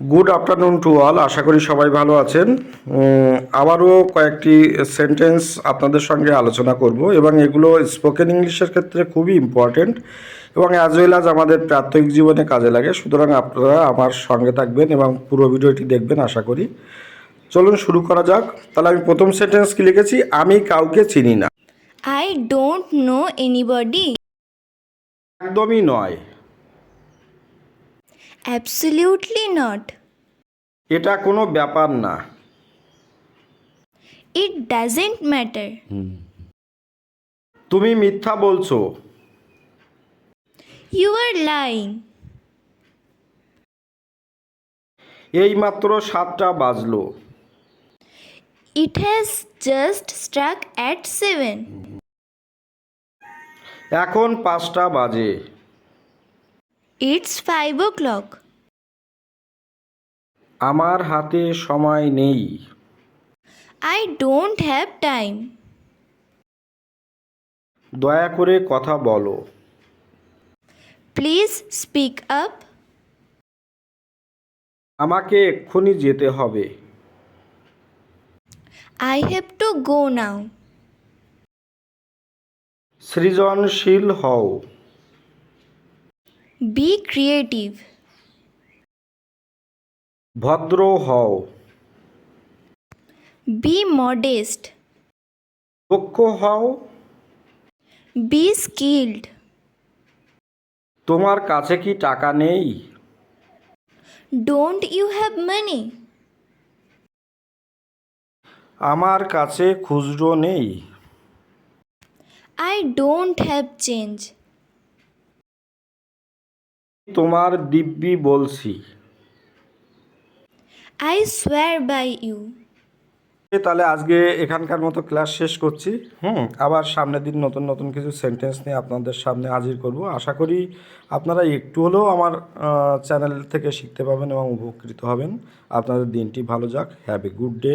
Good afternoon to all আশা করি সবাই ভালো আছেন। আবারও কয়েকটি সেন্টেন্স আপনাদের সঙ্গে আলোচনা করব এবং এগুলো স্পোকেন ইংলিশের ক্ষেত্রে খুবই ইম্পর্ট্যান্ট এবং অ্যাজ ওয়েল আজ আমাদের প্রাত্যহিক জীবনে কাজে লাগে। সুতরাং আপনারা আমার সঙ্গে থাকবেন এবং পুরো ভিডিওটি দেখবেন আশা করি। চলুন শুরু করা যাক। তাহলে আমি প্রথম সেন্টেন্স কি লিখেছি? আমি কাউকে চিনি না। I don't know anybody. একদমই নয়। অ্যাবসলিউটলি নট এটা কোনো ব্যাপার না। ইট ডাজেন্ট ম্যাটার তুমি মিথ্যা বলছো। ইউ আর লাইন এই মাত্র সাতটা বাজলো। It has just struck at seven এখন পাঁচটা বাজে। ইটস ফাইভ ও ক্লক আমার হাতে সময় নেই। আই ডোন্ট হ্যাভ টাইম দয়া করে কথা বলো। প্লিজ স্পিক আপ আমাকে এক্ষুনি যেতে হবে। I have to go now সৃজনশীল হও। Be creative. ভদ্র হও Be modest. দক্ষ হও Be skilled. তোমার কাছে কি টাকা নেই Don't you have money? আমার কাছে খুচরো নেই I don't have change. তোমার দিব্যি বলছি। আই swear বাই ইউ তাহলে আজকে এখানকার মতো ক্লাস শেষ করছি। হুম আবার সামনের দিন নতুন নতুন কিছু সেন্টেন্স নিয়ে আপনাদের সামনে হাজির করব। আশা করি আপনারা একটু হলেও আমার চ্যানেল থেকে শিখতে পাবেন এবং উপকৃত হবেন। আপনাদের দিনটি ভালো যাক। Have a good day